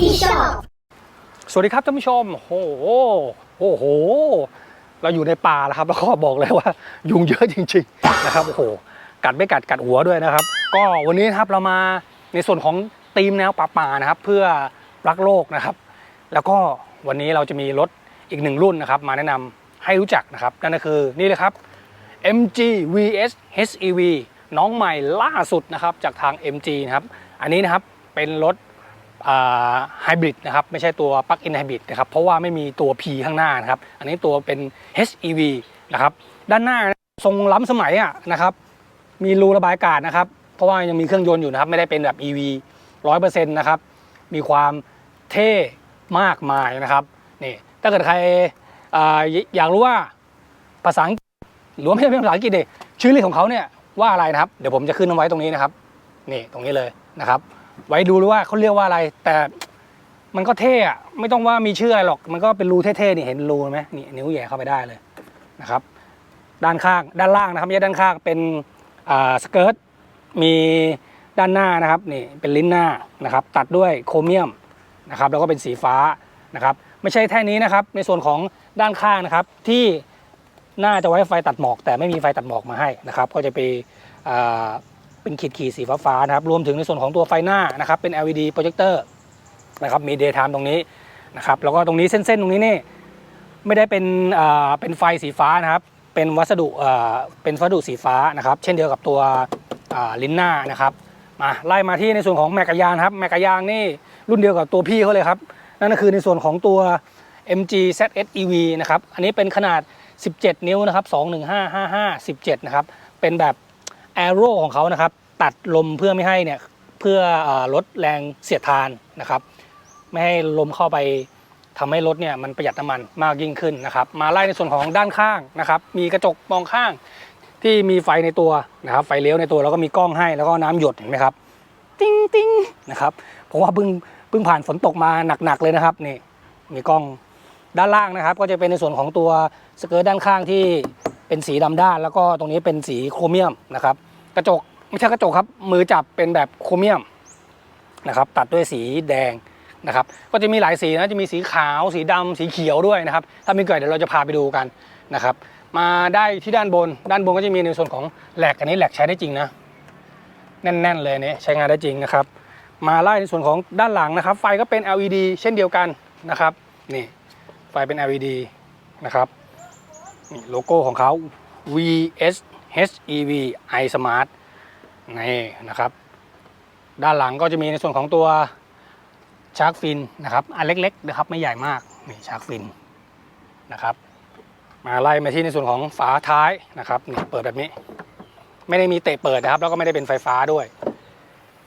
ที่ชอบ สวัสดีครับท่านผู้ชมโอ้โหโอ้โห เราอยู่ในป่าแล้วครับ แล้วก็บอกเลยว่า ยุงเยอะจริง ๆ นะครับ โอ้โห กัดไม่กัดกัดหัวด้วยนะครับ ก็วันนี้ครับเรามาในส่วนของทีมแนวป่าป่านะครับ เพื่อรักโลกนะครับ แล้วก็วันนี้เราจะมีรถอีกหนึ่งรุ่นนะครับ มาแนะนำให้รู้จักนะครับ นั่นก็คือนี่เลยครับ MG VS HEV น้องใหม่ล่าสุดนะครับจากทาง MG นะครับ อันนี้นะครับเป็นรถ ไฮบริดนะครับไม่ใช่ตัวปลั๊กอินไฮบริดนะครับเพราะว่าไม่มีตัว P ข้างหน้านะครับอันนี้ตัวเป็น HEV นะครับด้านหน้าทรงล้ำสมัยอะนะครับมีรูระบายอากาศนะครับเพราะว่ายังมีเครื่องยนต์อยู่นะครับไม่ได้เป็นแบบ EV 100%นะครับมีความเท่มากมายนะครับนี่ถ้าเกิดใครออยากรู้ว่าภาษาอังกฤษหรือว่าไม่ใช่ภาษาอังกฤษเดชื่อเรียกของเขาเนี่ยว่าอะไรนะครับ เดี๋ยวผมจะขึ้นเอาไว้ตรงนี้นะครับนี่ตรงนี้เลยนะครับ ไว้ดูว่าเขาเรียกว่าอะไร แต่มันก็เท่อะไม่ต้องว่ามีชื่ออะไรหรอก มันก็เป็นรูเท่ๆนี่เห็นรูไหมนี่นิ้วแย่เข้าไปได้เลยนะครับ ด้านข้างด้านล่างนะครับไม่ใช่ด้านข้างเป็นอ่าสเกิร์ตมีด้านหน้านะครับนี่เป็นลิ้นหน้านะครับ ตัดด้วยโครเมียมนะครับ แล้วก็เป็นสีฟ้านะครับ ไม่ใช่แค่นี้นะครับ ในส่วนของด้านข้างนะครับ ที่น่าจะไว้ไฟตัดหมอก แต่ไม่มีไฟตัดหมอกมาให้นะครับ ก็จะไปอ่า เป็นขีดขีดสีฟ้าๆนะครับรวมถึงในส่วนของตัวไฟหน้านะครับเป็น LED โปรเจคเตอร์นะครับมี daytime ตรงนี้นะครับแล้วก็ตรงนี้เส้นๆตรงนี้นี่ไม่ได้เป็นอ่าเป็นไฟสีฟ้านะครับ เป็นวัสดุอ่าเป็นวัสดุสีฟ้านะครับ เช่นเดียวกับตัวอ่าลิ้นหน้านะครับมาไล่มาที่ในส่วนของแมกกายางครับแมกกายางนี่รุ่นเดียวกับตัวพี่เขาเลยครับ นั่นก็คือในส่วนของตัว MG ZS EV นะครับ อันนี้เป็นขนาด 17 นิ้วนะครับ 21555 17 นะครับ เป็นแบบ แอโร่ของเขานะครับตัดลมเพื่อไม่ให้เนี่ยเพื่อลดแรงเสียดทานนะครับ ไม่ให้ลมเข้าไปทำให้รถเนี่ยมันประหยัดน้ำมันมากยิ่งขึ้นนะครับ มาไล่ในส่วนของด้านข้างนะครับ มีกระจกมองข้างที่มีไฟในตัวนะครับไฟเลี้ยวในตัวแล้วก็มีกล้องให้แล้วก็น้ำหยดเห็นไหมครับติ้งติ้งนะครับเพราะว่าเพิ่งเพิ่งผ่านฝนตกมาหนักๆเลยนะครับนี่มีกล้องด้านล่างนะครับ ก็จะเป็นในส่วนของตัวสเกิร์ตด้านข้างที่เป็นสีดำด้าน แล้วก็ตรงนี้เป็นสีโครเมียมนะครับ กระจกไม่ใช่กระจกครับ มือจับเป็นแบบโครเมียมนะครับ ตัดด้วยสีแดงนะครับ ก็จะมีหลายสีนะจะมีสีขาว สีดำสีเขียวด้วยนะครับ ถ้ามีเกิดเดี๋ยวเราจะพาไปดูกันนะครับ มาได้ที่ด้านบน ด้านบนก็จะมีในส่วนของแหลกอันนี้แหลกใช้ได้จริงนะแน่น ๆ เลยเนี่ยใช้งานได้จริงนะครับ มาไล่ในส่วนของด้านหลังนะครับ ไฟก็เป็น LED เช่นเดียวกันนะครับนี่ไฟเป็น LED นะครับนี่โลโก้ของเขา VS HEV i Smart นี่นะครับ ด้านหลังก็จะมีในส่วนของตัวชาร์กฟินนะครับอันเล็กๆนะครับไม่ใหญ่มากนี่ชาร์กฟินนะครับมาไล่มาที่ในส่วนของฝาท้ายนะครับนี่เปิดแบบนี้ ไม่ได้มีเตะเปิดนะครับ แล้วก็ไม่ได้เป็นไฟฟ้าด้วย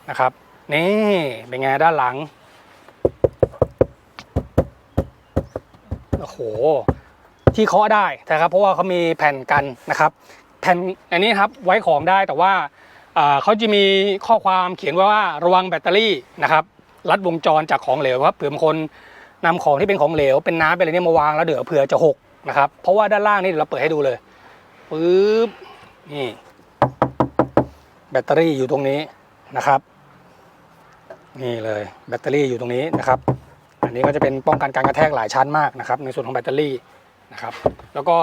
นะครับนี่เป็นไงด้านหลังโอ้โหที่เคาะได้นะครับ เพราะว่าเขามีแผ่นกันนะครับ ผ่นอันนี้ครับไว้ของได้แต่ว่าเขาจะมีข้อความเขียนไว้ว่าระวังแบตเตอรี่นะครับรัดวงจรจากของเหลวครับเผื่อบางคนนำของที่เป็นของเหลว เป็นน้ำเป็นอะไรเนี่ยมาวางแล้วเดี๋ยวเผื่อจะหกนะครับเพราะว่าด้านล่างนี่เดี๋ยวเราเปิดให้ดูเลยปึ๊บนี่แบตเตอรี่อยู่ตรงนี้นะครับ นี่เลยแบตเตอรี่อยู่ตรงนี้นะครับ อันนี้ก็จะเป็นป้องกันการกระแทกหลายชั้นมากนะครับ ในส่วนของแบตเตอรี่นะครับ แล้วก็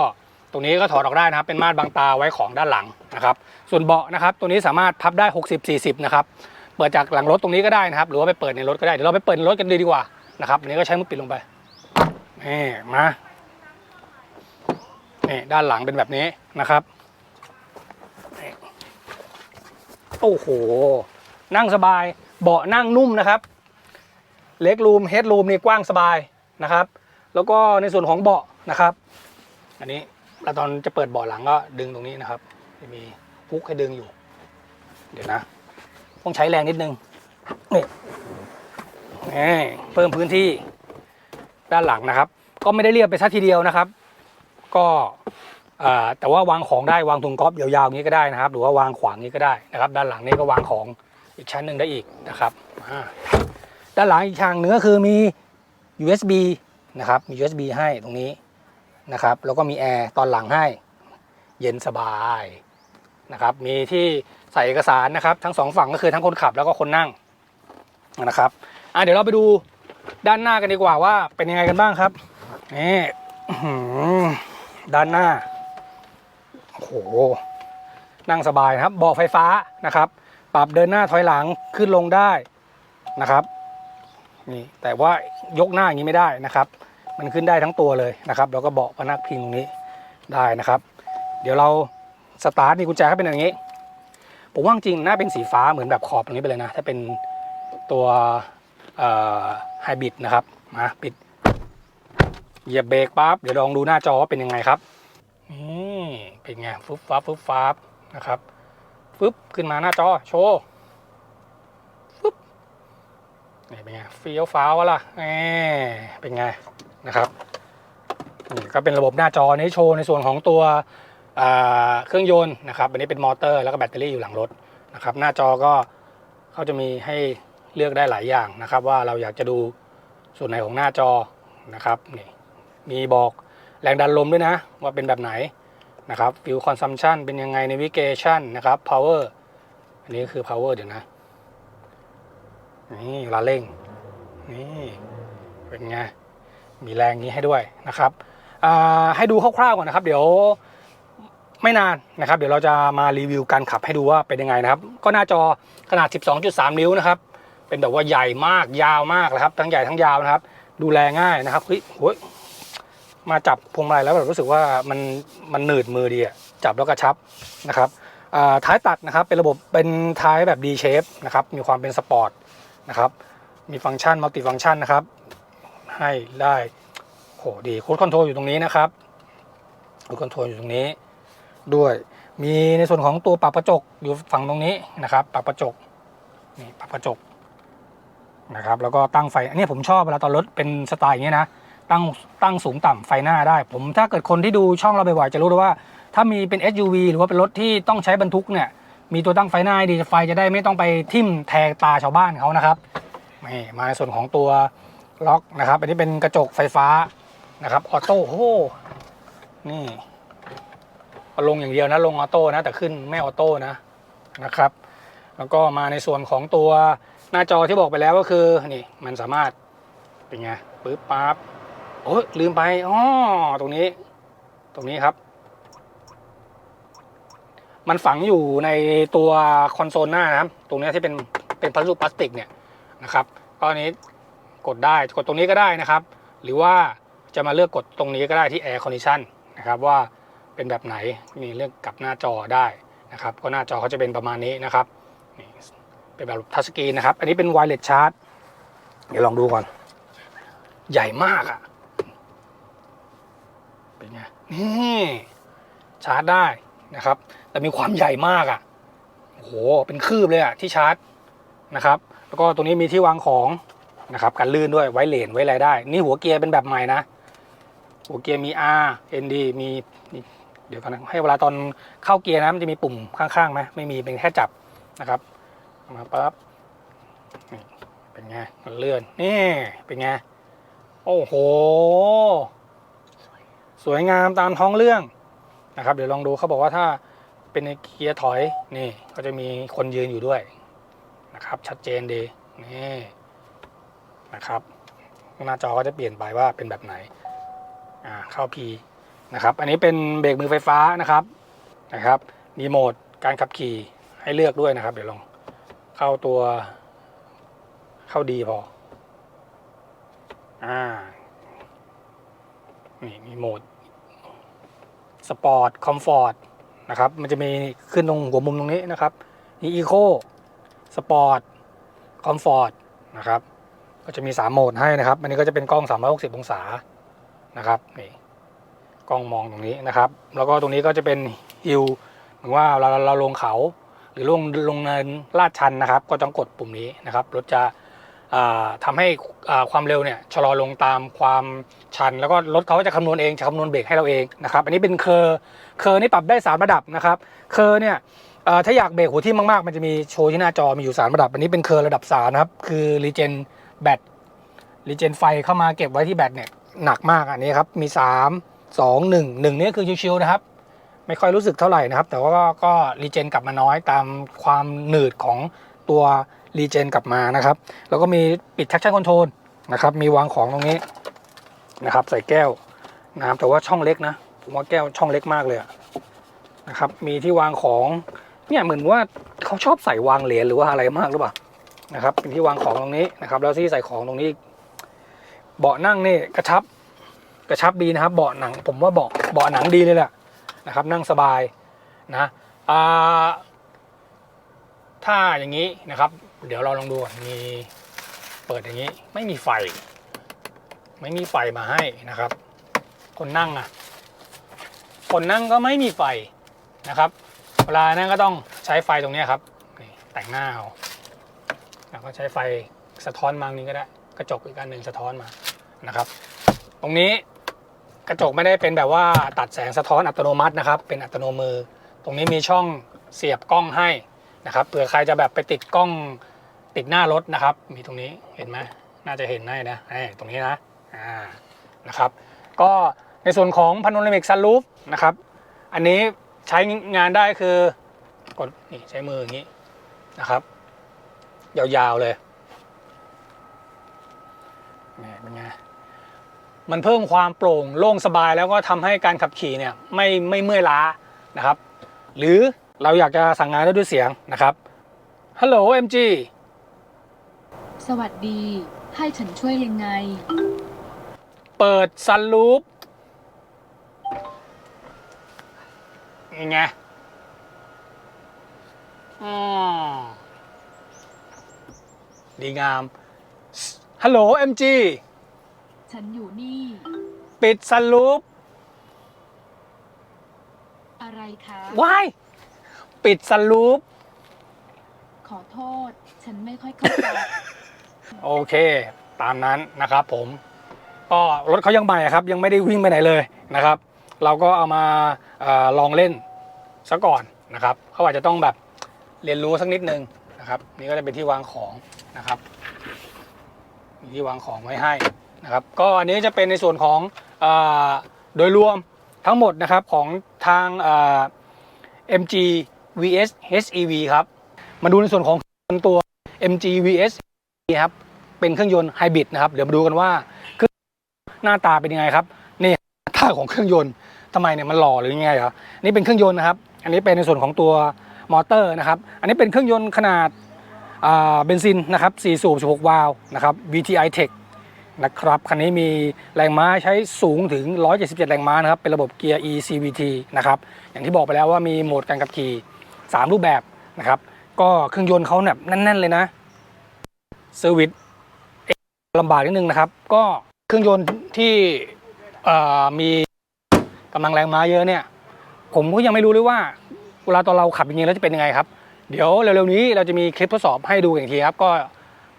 ตรงนี้ก็ถอดออกได้นะครับเป็นม่านบังตาไว้ของด้านหลังนะครับส่วนเบาะนะครับตัวนี้สามารถพับได้ 60 40นะครับเปิดจากหลังรถตรงนี้ก็ได้นะครับ หรือว่าไปเปิดในรถก็ได้เดี๋ยวเราไปเปิดในรถกันดีดีกว่านะครับอันนี้ก็ใช้มือปิดลงไปนี่มานี่ด้านหลังเป็นแบบนี้นะครับโอ้โห นั่งสบายเบาะนั่งนุ่มนะครับเล็กรูมเฮดรูมนี่กว้างสบายนะครับ แล้วก็ในส่วนของเบาะนะครับ อันนี้ เราตอนจะเปิดบาะหลังก็ดึงตรงนี้นะครับจะมีพุกให้ดึงอยู่ เดี๋ยวนะ ต้องใช้แรงนิดนึงนี่นี่เพิ่มพื้นที่ด้านหลังนะครับ ก็ไม่ได้เรียบไปซะทีเดียวนะครับ ก็แต่ว่าวางของได้วางถุงก๊อฟยาวๆนี้ก็ได้นะครับ หรือว่าวางขวางนี้ก็ได้นะครับ ด้านหลังนี้ก็วางของอีกชั้นหนึ่งได้อีกนะครับด้านหลังอีกทางหนึ่งก็คือมี USB นะครับมี USB ให้ตรงนี้ นะครับแล้วก็มีแอร์ตอนหลังให้ เย็นสบายนะครับมีที่ใส่เอกสารนะครับ ทั้งสองฝั่งก็คือทั้งคนขับแล้วก็คนนั่งนะครับอะเดี๋ยวเราไปดูด้านหน้ากันดีกว่าว่าเป็นยังไงกันบ้างครับนี่ด้านหน้าโอ้โหนั่งสบายครับเบาะไฟฟ้านะครับ ปรับเดินหน้าถอยหลังขึ้นลงได้นะครับนี่แต่ว่ายกหน้าอย่างนี้ไม่ได้นะครับ มันขึ้นได้ทั้งตัวเลยนะครับ แล้วก็เบาะพนักพิงตรงนี้ได้นะครับ เดี๋ยวเราสตาร์ทนี่กุญแจก็เป็นอย่างนี้ ผมว่าจริงน่าเป็นสีฟ้าเหมือนแบบขอบตรงนี้ไปเลยนะ ถ้าเป็นตัวไฮบริดนะครับ มาปิด เหยียบเบรกปั๊บ เดี๋ยวลองดูหน้าจอว่าเป็นยังไงครับ นี่เป็นไงฟึบฟับฟึบฟับนะครับ ฟึบขึ้นมาหน้าจอโชว์ฟึบนี่เป็นไงเฟี้ยวฟ้าวะล่ะแหมเป็นไง นะครับนี่ก็เป็นระบบหน้าจอนี้โชว์ในส่วนของตัวเครื่องยนต์นะครับอันนี้เป็นมอเตอร์แล้วก็แบตเตอรี่อยู่หลังรถนะครับหน้าจอก็เขาจะมีให้เลือกได้หลายอย่างนะครับ ว่าเราอยากจะดูส่วนไหนของหน้าจอนะครับนี่มีบอกแรงดันลมด้วยนะ ว่าเป็นแบบไหนนะครับ fuel consumption เป็นยังไง navigation นะครับ power อันนี้คือ power เดี๋ยวนะนี่ลาเร่งนี่เป็นไง มีแรงนี้ให้ด้วยนะครับให้ดูคร่าวๆก่อนนะครับ เดี๋ยวไม่นานนะครับ เดี๋ยวเราจะมารีวิวการขับให้ดูว่าเป็นยังไงนะครับ ก็หน้าจอขนาด 12.3 นิ้วนะครับ เป็นแบบว่าใหญ่มากยาวมากนะครับ ทั้งใหญ่ทั้งยาวนะครับ ดูแลง่ายนะครับเฮ้ยโยมาจับพวงมาลัยแล้วแบบรู้สึกว่ามันมันหนืดมือดีอะจับแล้วกระชับนะครับท้ายตัดนะครับเป็นระบบเป็นท้ายแบบ D shape นะครับมีความเป็นสปอร์ตนะครับมีฟังก์ชันมัลติฟังก์ชันนะครับ ให้ได้โหดีคูดคอนโทรลอยู่ตรงนี้นะครับคูดคอนโทรลอยู่ตรงนี้ ด้วยมีในส่วนของตัวปรับกระจกอยู่ฝั่งตรงนี้นะครับ ปรับกระจกนี่ปรับกระจกนะครับ แล้วก็ตั้งไฟอันนี้ผมชอบเวลาตอนรถเป็นสไตล์อย่างนี้นะตั้งตั้งสูงต่ำไฟหน้าได้ ผมถ้าเกิดคนที่ดูช่องเราบ่อยๆจะรู้เลยว่า ถ้ามีเป็น SUV หรือว่าเป็นรถที่ต้องใช้บรรทุกเนี่ยมีตัวตั้งไฟหน้าดีไฟจะได้ไม่ต้องไปทิ่มแทงตาชาวบ้านเขานะครับนี่มาในส่วนของตัว ล็อกนะครับ อันนี้เป็นกระจกไฟฟ้านะครับออโต้โอ้นี่เอาลงอย่างเดียวนะลงออโต้นะ แต่ขึ้นไม่ออโต้นะนะครับ แล้วก็มาในส่วนของตัวหน้าจอที่บอกไปแล้วก็คือนี่มันสามารถเป็นไงปึ๊บปั๊บโอ้ยลืมไปอ๋อตรงนี้ ตรงนี้ครับ มันฝังอยู่ในตัวคอนโซลหน้านะครับ ตรงเนี้ยที่เป็นเป็นพลาสติกพลาสติกเนี่ยนะครับก็อันนี้ กดได้กดตรงนี้ก็ได้นะครับ หรือว่าจะมาเลือกกดตรงนี้ก็ได้ที่ Air Condition นะครับว่าเป็นแบบไหนมีเลือกกลับหน้าจอได้นะครับก็หน้าจอเขาจะเป็นประมาณนี้นะครับนี่เป็นแบบทัชสกรีนนะครับ อันนี้เป็นไวเลสชาร์จเดี๋ยวลองดูก่อน ใหญ่มากอะ่ะเป็นไงนี่ชาร์จได้นะครับ แต่มีความใหญ่มากอะ่ะโอ้โหเป็นคืบเลยอะ่ะที่ชาร์จนะครับ แล้วก็ตรงนี้มีที่วางของ นะครับกันลื่นด้วยไว้เลนไว้อะไรได้ นี่หัวเกียร์เป็นแบบใหม่นะ หัวเกียร์มี R ND มีนี่เดี๋ยวกันนะให้เวลาตอนเข้าเกียร์นะมันจะมีปุ่มข้างๆไหมไม่มีเป็นแค่จับนะครับมาปั๊บเป็นไงมันเลื่อนนี่เป็นไงโอ้โห สวยงามตามท้องเรื่องนะครับ เดี๋ยวลองดูเขาบอกว่าถ้าเป็นในเกียร์ถอยนี่ก็จะมีคนยืนอยู่ด้วยนะครับ ชัดเจนดีนี่ นะครับ หน้าจอก็จะเปลี่ยนไปว่าเป็นแบบไหนอ่าเข้า P นะครับอันนี้เป็นเบรกมือไฟฟ้านะครับนะครับมีโหมดการขับขี่ให้เลือกด้วยนะครับ เดี๋ยวลองเข้าตัวเข้าดีพออ่านี่มีโหมดสปอร์ตคอมฟอร์ตนะครับมันจะมีขึ้นตรงหัวมุมตรงนี้นะครับมีอีโคสปอร์ตคอมฟอร์ตนะครับ ก็จะมี 3 โหมดให้นะครับ อันนี้ก็จะเป็นกล้อง 360 องศานะครับนี่กล้องมองตรงนี้นะครับ แล้วก็ตรงนี้ก็จะเป็นฮิลเหมือนว่าเราเราลงเขา หรือลงลงเนินลาดชันนะครับ ก็ต้องกดปุ่มนี้นะครับรถจะอ่าทำให้ความเร็วเนี่ยชะลอลงตามความชัน แล้วก็รถเขาจะคำนวณเองจะคำนวณเบรกให้เราเองนะครับ อันนี้เป็นเคอร์เคอร์นี่ปรับได้3ระดับนะครับเคอร์เนี่ยถ้าอยากเบรกหัวทิ่มมากๆ มันจะมีโชว์ที่หน้าจอมีอยู่3ระดับ อันนี้เป็นเคอร์ระดับ3นะครับคือรีเจน แบตรีเจนไฟเข้ามาเก็บไว้ที่แบตเนี่ยหนักมากอันนี้ครับ มี 3 2 1 1นี่คือชิวๆนะครับ ไม่ค่อยรู้สึกเท่าไหร่นะครับ แต่ว่าก็ก็รีเจนกลับมาน้อยตามความหนืดของตัวรีเจนกลับมานะครับ แล้วก็มีปิด traction control นะครับ มีวางของตรงนี้นะครับ ใส่แก้วน้ำแต่ว่าช่องเล็กนะ ผมว่าแก้วช่องเล็กมากเลยนะครับ มีที่วางของเนี่ยเหมือนว่าเขาชอบใส่วางเหรียญหรือว่าอะไรมากหรือเปล่า นะครับ เป็นที่วางของตรงนี้นะครับ แล้วที่ใส่ของตรงนี้ เบาะนั่งนี่กระชับ กระชับดีนะครับ เบาะหนัง ผมว่าเบาะเบาะหนังดีเลยแหละนะครับ นั่งสบายนะถ้าอย่างนี้นะครับ เดี๋ยวเราลองดูมีเปิดอย่างนี้ ไม่มีไฟ ไม่มีไฟมาให้นะครับ คนนั่งอะ คนนั่งก็ไม่มีไฟนะครับ เวลานั่งก็ต้องใช้ไฟตรงนี้ครับนี่แต่งหน้าเอา แล้วก็ใช้ไฟสะท้อนมางนี้ก็ได้ กระจกอีกอันหนึ่งสะท้อนมานะครับ ตรงนี้กระจกไม่ได้เป็นแบบว่าตัดแสงสะท้อนอัตโนมัตินะครับ เป็นอัตโนมือ ตรงนี้มีช่องเสียบกล้องให้นะครับเผื่อใครจะแบบไปติดกล้องติดหน้ารถนะครับ มีตรงนี้เห็นไหมน่าจะเห็นได้นะนี่ตรงนี้นะอ่านะครับ ก็ในส่วนของพาโนรามิกซันรูฟนะครับ อันนี้ใช้งานได้คือกดนี่ใช้มืออย่างนี้นะครับ ยาวๆเลยนี่เป็นไงมันเพิ่มความโปร่งโล่งสบายแล้วก็ทำให้การขับขี่เนี่ยไม่ไม่เมื่อยล้านะครับ หรือเราอยากจะสั่งงานได้ด้วยเสียงนะครับฮัลโหล MG สวัสดี ให้ฉันช่วยยังไง เปิดซันลูปยังไงอ๋อ ดีงามฮัลโหล MG ฉันอยู่นี่ ปิดซันลูปอะไรคะว้ายปิดซันลูปขอโทษ ฉันไม่ค่อยเข้าใจโอเค ตามนั้นนะครับผม ก็รถเขายังใหม่ครับ ยังไม่ได้วิ่งไปไหนเลยนะครับ เราก็เอามาเออลองเล่นซะก่อนนะครับเขาอาจจะต้องแบบเรียนรู้สักนิดนึงนะครับ นี่ก็จะเป็นที่วางของ นะครับมีที่วางของไว้ให้นะครับ ก็อันนี้จะเป็นในส่วนของอโดยรวมทั้งหมดนะครับของทาง MG VS HEV ครับ มาดูในส่วนของตัว MG VS นี่ครับเป็นเครื่องยนต์ไฮบริดนะครับ เดี๋ยวมาดูกันว่าเครื่องหน้าตาเป็นยังไงครับนี่หน้าตาของเครื่องยนต์ทำไมเนี่ยมันหล่อหรือยังไงเหรอนี่เป็นเครื่องยนต์นะครับ อันนี้เป็นในส่วนของตัวมอเตอร์นะครับ อันนี้เป็นเครื่องยนต์ขนาด เบนซินนะครับ4สูบ 16 วาล์วนะครับ VTI Tech นะครับคันนี้มีแรงม้าใช้สูงถึง 177 แรงม้านะครับเป็นระบบเกียร์ ECVT นะครับอย่างที่บอกไปแล้วว่ามีโหมดการขับขี่ 3 รูปแบบนะครับก็เครื่องยนต์เขาแบบแน่น ๆ เลยนะเซอร์วิสลำบากนิดนึงนะครับ ก็เครื่องยนต์ที่มีกำลังแรงม้าเยอะเนี่ย ผมก็ยังไม่รู้เลยว่าเวลาตอนเราขับจริงๆแล้วจะเป็นยังไงครับ เดี๋ยวเร็วๆนี้เราจะมีคลิปทดสอบให้ดูอีกทีครับ ก็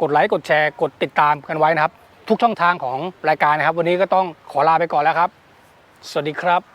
กดไลค์กดแชร์กดติดตามกันไว้นะครับ ทุกช่องทางของรายการนะครับ วันนี้ก็ต้องขอลาไปก่อนแล้วครับ สวัสดีครับโกไลฟ์ไปที่ชอบ